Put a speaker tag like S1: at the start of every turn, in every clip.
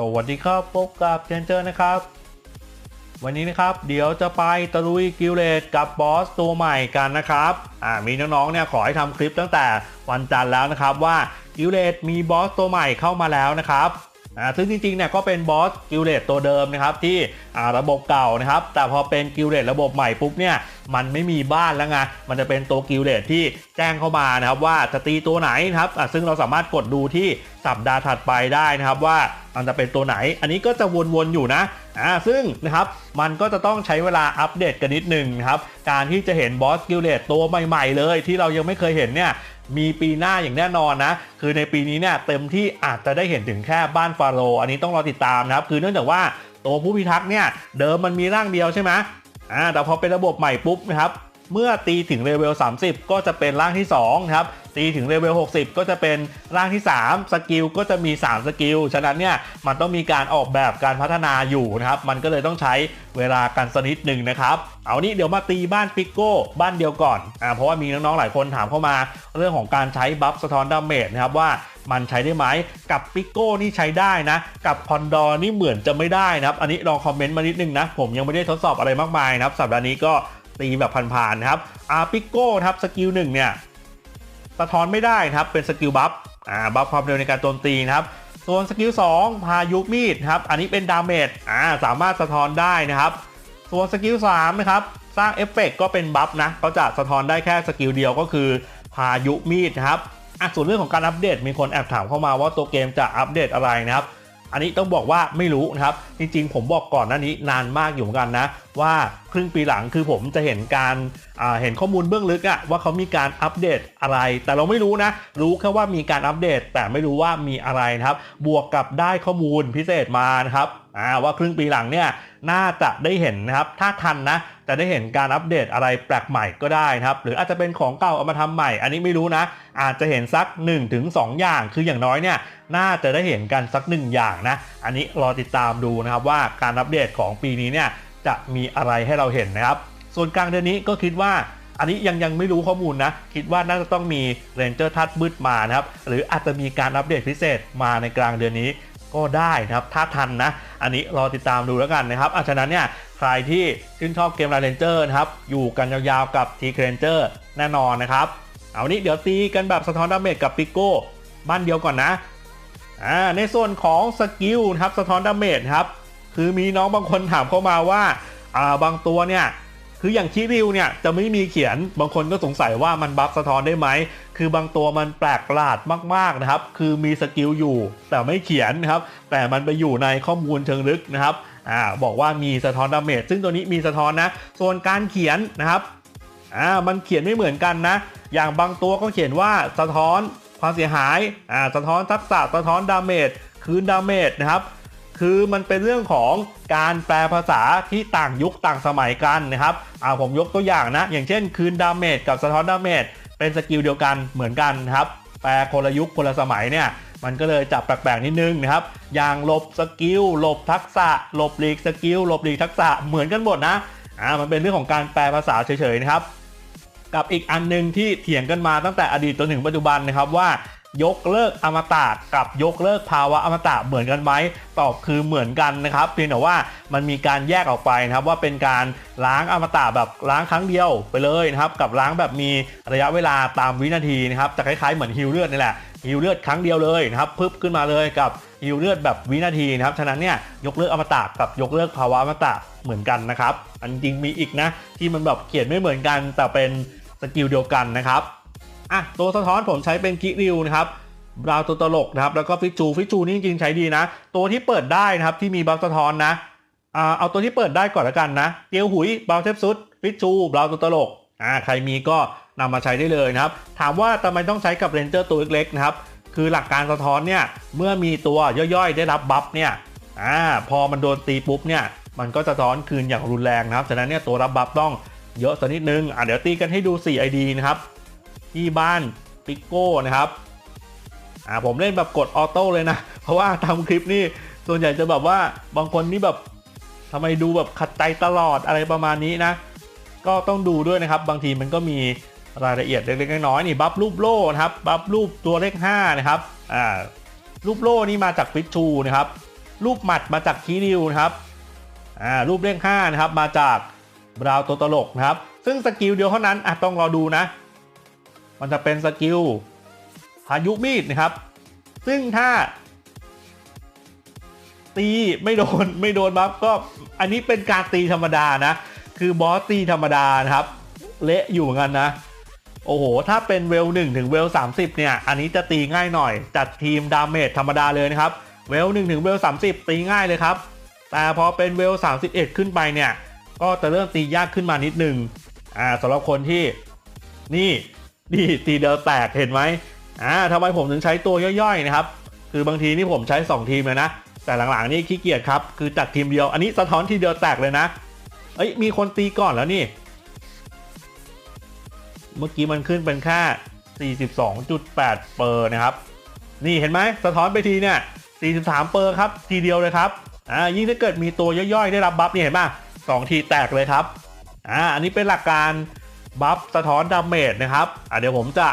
S1: สวัสดีครับพบกับเชนเจอร์นะครับ วันนี้นะครับเดี๋ยวจะไปตะลุยกิลเลตกับบอสตัวใหม่กันนะครับอ่ามีน้องๆเนี่ยขอให้ทำคลิปตั้งแต่วันจันทร์แล้วนะครับว่ากิลเลตมีบอสตัวใหม่เข้ามาแล้วนะครับ อ่าซึ่งจริงๆเนี่ยก็เป็นบอสกิลเลตตัวเดิมนะครับที่อ่าระบบเก่านะครับ แต่พอเป็นกิลเลตระบบใหม่ปุ๊บเนี่ยมันไม่มีบ้านแล้วไงมันจะเป็นตัวกิลเลตที่แจ้งเข้ามานะครับว่าจะตีตัวไหนนะครับอ่าซึ่งเราสามารถกดดูที่สัปดาห์ถัดไปได้นะครับว่ามันจะเป็นตัวไหน อันนี้ก็จะวนๆอยู่นะอ่าซึ่งนะครับมันก็จะต้องใช้เวลาอัปเดตกันนิดหนึ่งนะครับการที่จะเห็นบอสกิลเลตตัวใหม่ ๆ เลยที่เรายังไม่เคยเห็นเนี่ย มีปีหน้าอย่างแน่นอนนะ คือในปีนี้เนี่ยเต็มที่อาจจะได้เห็นถึงแค่บ้านฟาโรอันนี้ต้องรอติดตามนะครับ คือเนื่องจากว่าตัวผู้พิทักษ์เนี่ยเดิมมันมีร่างเดียวใช่ไหมอ่าแต่พอเป็นระบบใหม่ปุ๊บนะครับ เมื่อตีถึงเลเวล 30 ก็จะเป็นร่างที่2ครับตีถึงเลเวล 60 ก็จะเป็นร่างที่ 3 สกิลก็จะมี 3 สกิล ฉะนั้นเนี่ยมันต้องมีการออกแบบการพัฒนาอยู่นะครับ มันก็เลยต้องใช้เวลากันสนิดหนึ่งนะครับ เอานี้เดี๋ยวมาตีบ้านปิกโก้บ้านเดียวก่อนอ่าเพราะว่ามีน้องๆ หลายคนถามเข้ามาเรื่องของการใช้บัฟสะท้อนดาเมจนะครับว่ามันใช้ได้ไหมกับปิกโก้นี่ใช้ได้นะ กับคอนดอร์นี่เหมือนจะไม่ได้นะครับ อันนี้ลองคอมเมนต์มานิดนึงนะ ผมยังไม่ได้ทดสอบอะไรมากมายนะครับ สัปดาห์นี้ก็ ตีแบบผ่านๆนะครับอาปิโก้ครับสกิลหนึ่งเนี่ยสะท้อนไม่ได้ครับเป็นสกิลบัฟอ่าบัฟความเร็วในการโจมตีนะครับส่วนสกิล2พายุมีดครับอันนี้เป็นดาเมจอ่าสามารถสะท้อนได้นะครับ ส่วนสกิล3นะครับสร้างเอฟเฟกต์ก็เป็นบัฟนะเขาจะสะท้อนได้แค่สกิลเดียวก็คือพายุมีดนะครับอะส่วนเรื่องของการอัปเดตมีคนแอบถามเข้ามาว่าตัวเกมจะอัปเดตอะไรนะครับ อันนี้ต้องบอกว่าไม่รู้นะครับ จริงๆ ผมบอกก่อนหน้านี้นานมากอยู่เหมือนกันนะ ว่าครึ่งปีหลังคือผมจะเห็นการเห็นข้อมูลเบื้องลึกอะว่าเขามีการอัปเดตอะไร แต่เราไม่รู้นะ รู้แค่ว่ามีการอัปเดต แต่ไม่รู้ว่ามีอะไรนะครับ บวกกับได้ข้อมูลพิเศษมานะครับว่าครึ่งปีหลังเนี่ยน่าจะได้เห็นนะครับ ถ้าทันนะ จะได้เห็นการอัปเดตอะไรแปลกใหม่ก็ได้นะครับหรืออาจจะเป็นของเก่าเอามาทำใหม่ อันนี้ไม่รู้นะ อาจจะเห็นสัก 1-2 อย่าง คืออย่างน้อยเนี่ยน่าจะได้เห็นกันสักหนึ่งอย่างนะ อันนี้รอติดตามดูนะครับว่าการอัปเดตของปีนี้เนี่ยจะมีอะไรให้เราเห็นนะครับ ส่วนกลางเดือนนี้ก็คิดว่าอันนี้ยังยังไม่รู้ข้อมูลนะ คิดว่าน่าจะต้องมีเรนเจอร์ทัดมืดมานะครับ หรืออาจจะมีการอัปเดตพิเศษมาในกลางเดือนนี้ ก็ได้นะครับถ้าทันนะ อันนี้รอติดตามดูแล้วกันนะครับอาฉะนั้นเนี่ยใครที่ชื่นชอบเกมราเรนเจอร์นะครับอยู่กันยาวๆกับทีเรนเจอร์แน่นอนนะครับ เอานี้เดี๋ยวตีกันแบบสะท้อนดาเมจกับปิโก้บ้านเดียวก่อนนะอ่าในส่วนของสกิลนะครับสะท้อนดาเมจครับคือมีน้องบางคนถามเข้ามาว่าอ่าบางตัวเนี่ยคืออย่างคิริวเนี่ยจะไม่มีเขียนบางคนก็สงสัยว่ามันบัฟสะท้อนได้ไหม คือบางตัวมันแปลกประหลาดมากๆนะครับ คือมีสกิลอยู่แต่ไม่เขียนนะครับ แต่มันไปอยู่ในข้อมูลเชิงลึกนะครับอ่าบอกว่ามีสะท้อนดาเมจซึ่งตัวนี้มีสะท้อนนะ ส่วนการเขียนนะครับอ่ามันเขียนไม่เหมือนกันนะ อย่างบางตัวก็เขียนว่าสะท้อนความเสียหายอ่าสะท้อนทักษะสะท้อนดาเมจคืนดาเมจนะครับคือมันเป็นเรื่องของการแปลภาษาที่ต่างยุคต่างสมัยกันนะครับอ่าผมยกตัวอย่างนะ อย่างเช่นคืนดาเมจกับสะท้อนดาเมจ เป็นสกิลเดียวกันเหมือนกันครับแปลคนละยุคคนละสมัยเนี่ยมันก็เลยจับแปลกๆนิดนึงนะครับ อย่างหลบสกิลหลบทักษะหลบหลีกสกิลหลบหลีกทักษะเหมือนกันหมดนะอ่ามันเป็นเรื่องของการแปลภาษาเฉยๆนะครับ กับอีกอันหนึงที่เถียงกันมาตั้งแต่อดีตจนถึงปัจจุบันนะครับว่า ยกเลิกอมตะกับยกเลิกภาวะอมตะเหมือนกันไหมตอบคือเหมือนกันนะครับเพียงแต่ว่ามันมีการแยกออกไปนะครับว่าเป็นการล้างอมตะแบบล้างครั้งเดียวไปเลยนะครับกับล้างแบบมีระยะเวลาตามวินาทีนะครับจะคล้ายๆเหมือนฮิวเลือดนี่แหละฮิวเลือดครั้งเดียวเลยนะครับพึบขึ้นมาเลยกับฮิวเลือดแบบวินาทีนะครับฉะนั้นเนี่ยยกเลิกอมตะกับยกเลิกภาวะอมตะเหมือนกันนะครับอันจริงมีอีกนะที่มันแบบเขียนไม่เหมือนกันแต่เป็นสกิลเดียวกันนะครับ อะตัวสะท้อนผมใช้เป็นกิริวนะครับบราวตัวตลกนะครับแล้วก็ฟิจูฟิจูนี่จริงๆใช้ดีนะ ตัวที่เปิดได้นะครับที่มีบัฟสะท้อนนะอ่าเอาตัวที่เปิดได้ก่อนละกันนะเตียวหุยบราวเทปซุดฟิจูบราวตัวตลกอ่าใครมีก็นำมาใช้ได้เลยนะครับ ถามว่าทำไมต้องใช้กับเรนเจอร์ตัวเล็กๆนะครับคือหลักการสะท้อนเนี่ยเมื่อมีตัวย่อยๆ ได้รับบัฟเนี่ยอ่าพอมันโดนตีปุ๊บเนี่ยมันก็จะสะท้อนคืนอย่างรุนแรงนะครับ ฉะนั้นเนี่ยตัวรับบัฟต้องเยอะสักนิดนึงอะเดี๋ยวตีกันให้ดู 4 ID นะครับ ที่บ้านปิโก้นะครับอ่าผมเล่นแบบกดออโต้เลยนะ เพราะว่าทำคลิปนี่ส่วนใหญ่จะแบบว่าบางคนนี่แบบทำไมดูแบบขัดใจตลอดอะไรประมาณนี้นะ ก็ต้องดูด้วยนะครับ บางทีมันก็มีรายละเอียดเล็กๆน้อยๆนี่บัฟรูปโล่นะครับบัฟรูปตัวเลข5นะครับอ่ารูปโล่นี่มาจากฟิชชูนะครับรูปหมัดมาจากคีริวนะครับอ่ารูปเลข5นะครับมาจากบราวตัวตลกนะครับ ซึ่งสกิลเดียวเท่านั้นอะต้องรอดูนะ มันจะเป็นสกิลพายุมีดนะครับ ซึ่งถ้า ตีไม่โดนไม่โดนบัฟก็อันนี้เป็นการตีธรรมดานะ คือบอสตีธรรมดานะครับ เละอยู่เหมือนกันนะ โอ้โห ถ้าเป็นเวล1ถึงเวล30เนี่ย อันนี้จะตีง่ายหน่อย จัดทีมดาเมจธรรมดาเลยนะครับ เวล1ถึงเวล30ตีง่ายเลยครับ แต่พอเป็นเวล31ขึ้นไปเนี่ย ก็จะเริ่มตียากขึ้นมานิดนึง อ่าสำหรับคนที่นี่ นี่ตีเดียวแตกเห็นไหมอ่าทำไมผมถึงใช้ตัวย่อยๆนะครับ คือบางทีนี่ผมใช้ 2 ทีมเลยนะ แต่หลังๆนี่ขี้เกียจครับ คือจัดทีมเดียว อันนี้สะท้อนทีเดียวแตกเลยนะ เอ้ย มีคนตีก่อนแล้วนี่ เมื่อกี้มันขึ้นเป็นค่า 42.8 เปอร์นะครับ นี่เห็นไหมสะท้อนไปทีเนี่ย 43 เปอร์ครับ ทีเดียวเลยครับ อ่า ยิ่งถ้าเกิดมีตัวย่อยๆ ได้รับบัฟนี่เห็นป่ะสองทีแตกเลยครับ อ่า อันนี้เป็นหลักการ บัฟสะท้อนดาเมจนะครับเดี๋ยวผมจะ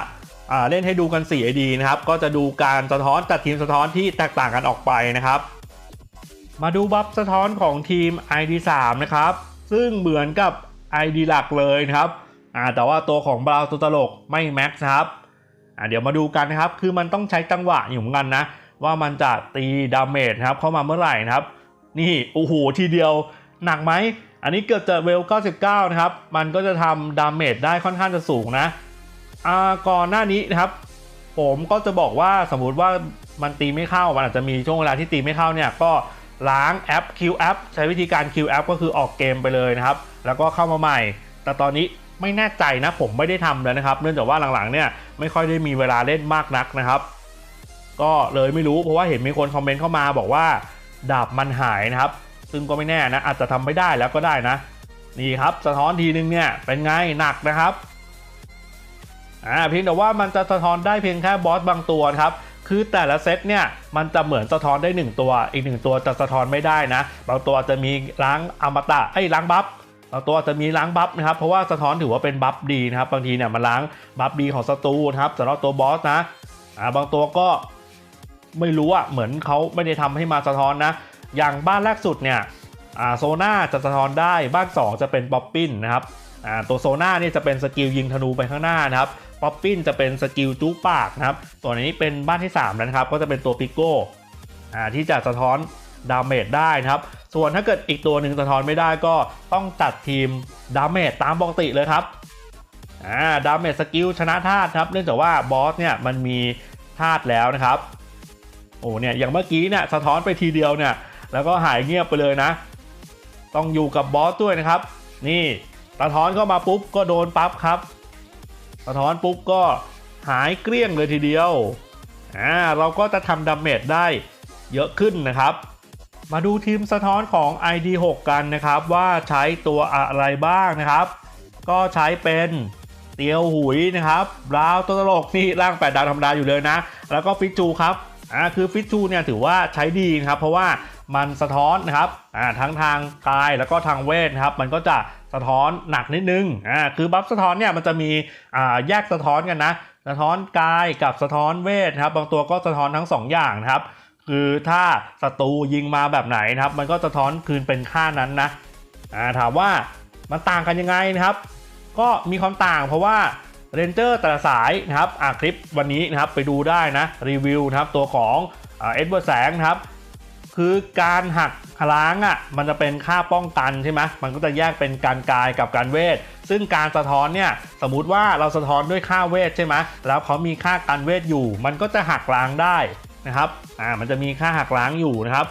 S1: เล่นให้ดูกัน 4 ID นะครับ ก็จะดูการสะท้อนจัดทีมสะท้อนที่แตกต่างกันออกไปนะครับ มาดูบัฟสะท้อนของทีม ID3 นะครับ ซึ่งเหมือนกับ ID หลักเลยนะครับแต่ว่าตัวของบราวตัวตลกไม่แม็กซ์ครับเดี๋ยวมาดูกันนะครับ คือมันต้องใช้จังหวะอยู่เหมือนกันนะ ว่ามันจะตีดาเมจนะครับเข้ามาเมื่อไหร่นะครับ นี่โอ้โหทีเดียวหนักไหม อันนี้เกือบจะเวล 99 นะครับ มันก็จะทำดาเมจได้ค่อนข้างจะสูงนะอ่าก่อนหน้านี้นะครับ ผมก็จะบอกว่าสมมุติว่ามันตีไม่เข้า มันอาจจะมีช่วงเวลาที่ตีไม่เข้าเนี่ย ก็ล้างแอป Q App ใช้วิธีการ Q App ก็คือออกเกมไปเลยนะครับ แล้วก็เข้ามาใหม่ แต่ตอนนี้ไม่แน่ใจนะ ผมไม่ได้ทำแล้วนะครับ เนื่องจากว่าหลังๆเนี่ยไม่ค่อยได้มีเวลาเล่นมากนักนะครับ ก็เลยไม่รู้เพราะว่าเห็นมีคนคอมเมนต์เข้ามาบอกว่าดาบมันหายนะครับ ซึ่งก็ไม่แน่นะ อาจจะทำไม่ได้แล้วก็ได้นะ นี่ครับสะท้อนทีนึงเนี่ยเป็นไงหนักนะครับอ่าเพียงแต่ว่ามันจะสะท้อนได้เพียงแค่บอสบางตัวครับ คือแต่ละเซตเนี่ยมันจะเหมือนสะท้อนได้ 1 ตัว อีก 1 ตัวจะสะท้อนไม่ได้นะ บางตัวจะมีล้างอมตะไอ้ล้างบัฟบางตัวจะมีล้างบัฟนะครับ เพราะว่าสะท้อนถือว่าเป็นบัฟดีนะครับ บางทีเนี่ยมันล้างบัฟดีของศัตรูนะครับสำหรับตัวบอสนะอ่าบางตัวก็ไม่รู้อะเหมือนเขาไม่ได้ทำให้มาสะท้อนนะ อย่างบ้านแรกสุดเนี่ยโซน่าจะสะท้อนได้บ้าน 2 จะเป็นป๊อปปิ้นนะครับตัวโซน่านี่ยจะเป็นสกิลยิงธนูไปข้างหน้านะครับป๊อปปิ้นจะเป็นสกิลจุกปากนะครับส่วนี้เป็นบ้านที่3แล้วนะครับก็จะเป็นตัวปิโก้ที่จะสะท้อนดาเมจได้นะครับส่วนถ้าเกิดอีกตัวหนึ่งสะท้อนไม่ได้ก็ต้องจัดทีมดาเมจตามปกติเลยครับดาเมจสกิลชนะธาตุครับเนื่องจากว่าบอสเนี่ยมันมีธาตุแล้วนะครับโอ้เนี่ยอย่างเมื่อกี้เนี่ยสะท้อนไปทีเดียวเนี่ย แล้วก็หายเงียบไปเลยนะ ต้องอยู่กับบอสด้วยนะครับ นี่สะท้อนเข้ามาปุ๊บก็โดนปั๊บครับสะท้อนปุ๊บก็หายเกลี้ยงเลยทีเดียวอ่าเราก็จะทำดาเมจได้เยอะขึ้นนะครับ มาดูทีมสะท้อนของ ID6 กันนะครับ ว่าใช้ตัวอะไรบ้างนะครับ ก็ใช้เป็นเตียวหุยนะครับราวตัวตลกนี่ร่าง8ดาวธรรมดาอยู่เลยนะ แล้วก็ฟิจูครับอ่าคือฟิจูเนี่ยถือว่าใช้ดีนะครับ เพราะว่า มันสะท้อนนะครับอ่าทั้งทางกายแล้วก็ทางเวทนะครับมันก็จะสะท้อนหนักนิดนึงอ่าคือบัฟสะท้อนเนี่ยมันจะมีอ่าแยกสะท้อนกันนะสะท้อนกายกับสะท้อนเวทนะครับ บางตัวก็สะท้อนทั้ง 2 อย่างนะครับ คือถ้าศัตรูยิงมาแบบไหนนะครับ มันก็สะท้อนคืนเป็นค่านั้นนะอ่าถามว่ามันต่างกันยังไงนะครับ ก็มีความต่างเพราะว่าเรนเจอร์แต่ละสายนะครับอ่าคลิปวันนี้นะครับไปดูได้นะรีวิวนะครับตัวของเอ็ดเวิร์ดแสงนะครับ คือการหักล้างอะมันจะเป็นค่าป้องกันใช่ไหมมันก็จะแยกเป็นการกายกับการเวท ซึ่งการสะท้อนเนี่ยสมมุติว่าเราสะท้อนด้วยค่าเวทใช่ไหมแล้วเขามีค่าการเวทอยู่ มันก็จะหักล้างได้นะครับอ่ามันจะมีค่าหักล้างอยู่นะครับ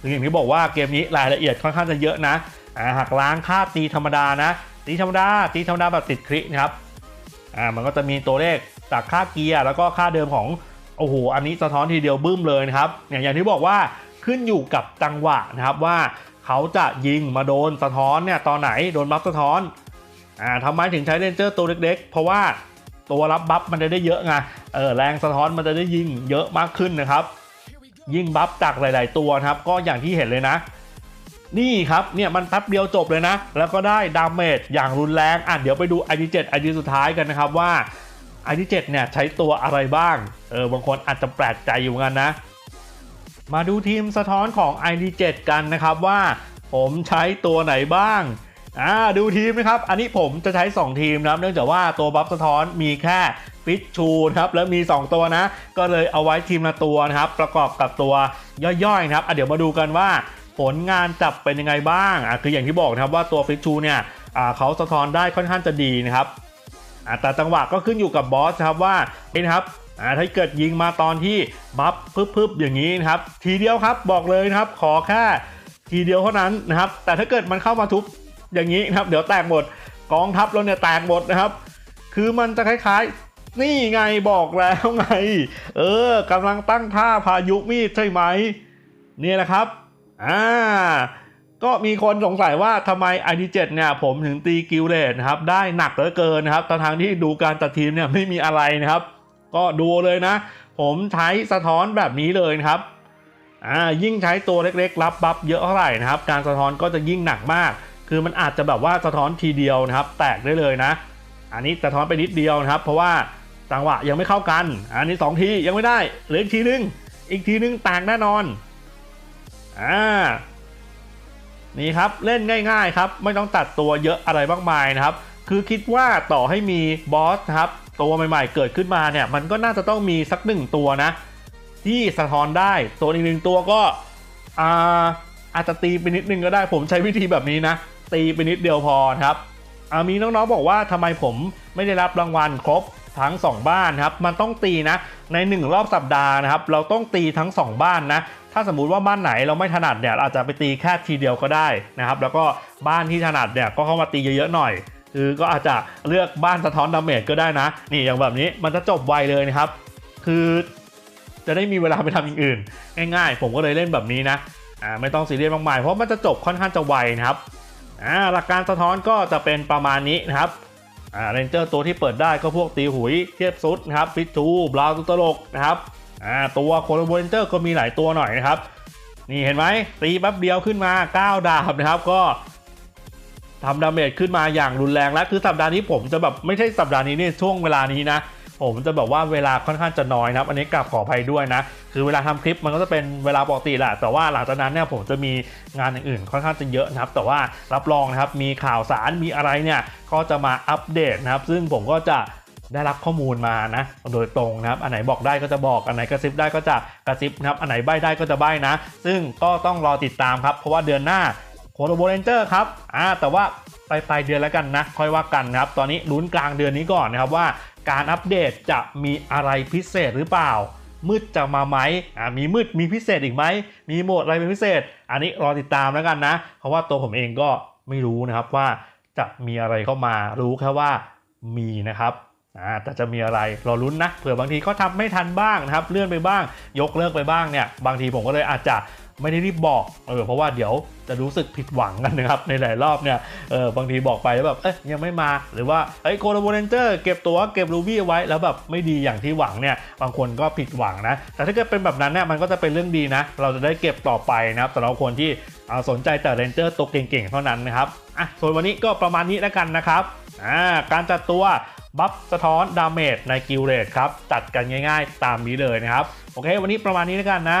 S1: คืออย่างที่บอกว่าเกมนี้รายละเอียดค่อนข้างจะเยอะนะอ่าหักล้างค่าตีธรรมดานะตีธรรมดาตีธรรมดาแบบติดครินะครับอ่ามันก็จะมีตัวเลขจากค่าเกียร์แล้วก็ค่าเดิมของโอ้โหอันนี้สะท้อนทีเดียวบึ้มเลยนะครับอย่างอย่างที่บอกว่า ขึ้นอยู่กับจังหวะนะครับว่าเขาจะยิงมาโดนสะท้อนเนี่ยตอนไหนโดนบัฟสะท้อนอ่าทำไมถึงใช้เรนเจอร์ตัวเล็ก ๆ เพราะว่าตัวรับบัฟมันจะได้เยอะไงเออแรงสะท้อนมันจะได้ยิงเยอะมากขึ้นนะครับ ยิงบัฟจากหลาย ๆ ตัวนะครับ ก็อย่างที่เห็นเลยนะ นี่ครับเนี่ยมันแป๊บเดียวจบเลยนะ แล้วก็ได้ดาเมจอย่างรุนแรงอะเดี๋ยวไปดู ID7 ID สุดท้ายกันนะครับว่า ID7 เนี่ยใช้ตัวอะไรบ้างเออบางคนอาจจะแปลกใจอยู่กันนะ มาดูทีมสะท้อนของ ID7 กันนะครับว่าผมใช้ตัวไหนบ้างอ่าดูทีมนะครับ อันนี้ผมจะใช้ 2 ทีมนะครับ เนื่องจากว่าตัวบัฟสะท้อนมีแค่ฟิชชูนะครับ แล้วมี 2 ตัวนะ ก็เลยเอาไว้ทีมละตัวนะครับ ประกอบกับตัวย่อยๆนะครับอะเดี๋ยวมาดูกันว่าผลงานจับเป็นยังไงบ้างอะคืออย่างที่บอกนะครับว่าตัวฟิชชูเนี่ยอ่าเขาสะท้อนได้ค่อนข้างจะดีนะครับอะแต่จังหวะก็ขึ้นอยู่กับบอสนะครับว่านี่นครับ อ่าถ้าเกิดยิงมาตอนที่บัฟพึบๆอย่างนี้นะครับ ทีเดียวครับบอกเลยนะครับ ขอแค่ทีเดียวเท่านั้นนะครับ แต่ถ้าเกิดมันเข้ามาทุบอย่างนี้นะครับ เดี๋ยวแตกหมดกองทัพเราเนี่ยแตกหมดนะครับ คือมันจะคล้ายๆ นี่ไงบอกแล้วไง เออกำลังตั้งท่าพายุมีดใช่ไหมนี่แหละครับอ่าก็มีคนสงสัยว่าทำไม ID7 เเนี่ยผมถึงตีกิลเลตนะครับ ได้หนักเหลือเกินนะครับทางที่ดูการตัดทีมเนี่ยไม่มีอะไรนะครับ ก็ดูเลยนะ ผมใช้สะท้อนแบบนี้เลยครับอ่ายิ่งใช้ตัวเล็กๆ รับบัฟเยอะเท่าไหร่นะครับ การสะท้อนก็จะยิ่งหนักมาก คือมันอาจจะแบบว่าสะท้อนทีเดียวนะครับ แตกได้เลยนะ อันนี้สะท้อนไปนิดเดียวนะครับ เพราะว่าจังหวะยังไม่เข้ากัน อันนี้สองทียังไม่ได้เหลืออีกทีนึง อีกทีนึงแตกแน่นอนอ่านี่ครับเล่นง่าย ๆ ครับ ไม่ต้องตัดตัวเยอะอะไรมากมายนะครับ คือคิดว่าต่อให้มีบอสครับ ตัวใหม่ๆ เกิดขึ้นมาเนี่ยมันก็น่าจะต้องมีสักหนึ่งตัวนะ ที่สะท้อนได้ตัวอีกหนึ่งตัวก็อาอาจจะตีไปนิดนึงก็ได้ ผมใช้วิธีแบบนี้นะ ตีไปนิดเดียวพอครับมีน้องๆบอกว่าทำไมผมไม่ได้รับรางวัลครบทั้ง 2 บ้านครับ มันต้องตีนะ ใน 1 รอบสัปดาห์นะครับ เราต้องตีทั้ง 2 บ้านนะ ถ้าสมมุติว่าบ้านไหนเราไม่ถนัดเนี่ยอาจจะไปตีแค่ทีเดียวก็ได้นะครับ แล้วก็บ้านที่ถนัดเนี่ยก็เข้ามาตีเยอะๆหน่อย คือก็อาจจะเลือกบ้านสะท้อนดาเมจก็ได้นะ นี่อย่างแบบนี้มันจะจบไวเลยนะครับ คือจะได้มีเวลาไปทำอย่างอื่น ง่ายๆ ผมก็เลยเล่นแบบนี้นะอ่าไม่ต้องซีเรียสมากมายเพราะมันจะจบค่อนข้างจะไวนะครับอ่าหลักการสะท้อนก็จะเป็นประมาณนี้นะครับอ่าเรนเจอร์ตัวที่เปิดได้ก็พวกตีหุยเทียบซุดนะครับฟิตทูบราวตุตลกนะครับอ่าตัวโคโลโบเรนเจอร์ก็มีหลายตัวหน่อยนะครับ นี่เห็นไหมตีแป๊บเดียวขึ้นมา 9 ดาบนะครับ ก็ ทำดาเมจขึ้นมาอย่างรุนแรงแล้ว คือสัปดาห์นี้ผมจะแบบไม่ใช่สัปดาห์นี้นี่ช่วงเวลานี้นะ ผมจะแบบว่าเวลาค่อนข้างจะน้อยนะครับ อันนี้กลับขออภัยด้วยนะ คือเวลาทำคลิปมันก็จะเป็นเวลาปกติแหละ แต่ว่าหลังจากนั้นเนี่ยผมจะมีงานอย่างอื่นค่อนข้างจะเยอะนะครับ แต่ว่ารับรองนะครับมีข่าวสารมีอะไรเนี่ยก็จะมาอัปเดตนะครับ ซึ่งผมก็จะได้รับข้อมูลมานะ โดยตรงนะครับ อันไหนบอกได้ก็จะบอก อันไหนกระซิบได้ก็จะกระซิบนะครับ อันไหนใบ้ได้ก็จะใบ้นะ ซึ่งก็ต้องรอติดตามครับ เพราะว่าเดือนหน้า โคโรโบเรนเจอร์ครับอ่าแต่ว่าไปปลายเดือนแล้วกันนะ ค่อยว่ากันนะครับ ตอนนี้ลุ้นกลางเดือนนี้ก่อนนะครับว่าการอัปเดตจะมีอะไรพิเศษหรือเปล่า มืดจะมาไหมอ่ามีมืดมีพิเศษอีกไหม มีโหมดอะไรเป็นพิเศษ อันนี้รอติดตามแล้วกันนะ เพราะว่าตัวผมเองก็ไม่รู้นะครับว่าจะมีอะไรเข้ามา รู้แค่ว่ามีนะครับอ่าแต่จะมีอะไรรอลุ้นนะ เผื่อบางทีก็ทำไม่ทันบ้างนะครับ เลื่อนไปบ้าง ยกเลิกไปบ้างเนี่ย บางทีผมก็เลยอาจจะ ไม่ได้รีบบอกเออเพราะว่าเดี๋ยวจะรู้สึกผิดหวังกันนะครับในหลายรอบเนี่ยเออบางทีบอกไปแล้วแบบเอ้ยยังไม่มาหรือว่าเอ้ยโคโลโบเรนเจอร์เก็บตัวเก็บรูบี้ไว้แล้วแบบไม่ดีอย่างที่หวังเนี่ยบางคนก็ผิดหวังนะ แต่ถ้าเกิดเป็นแบบนั้นเนี่ยมันก็จะเป็นเรื่องดีนะ เราจะได้เก็บต่อไปนะครับสำหรับคนที่สนใจแต่เรนเจอร์ตัวเก่งๆเท่านั้นนะครับอะส่วนวันนี้ก็ประมาณนี้แล้วกันนะครับอ่าการจัดตัวบัฟสะท้อนดาเมจในกิลเรดครับจัดกันง่าย ๆ ตามนี้เลยนะครับโอเค วันนี้ประมาณนี้แล้วกันนะ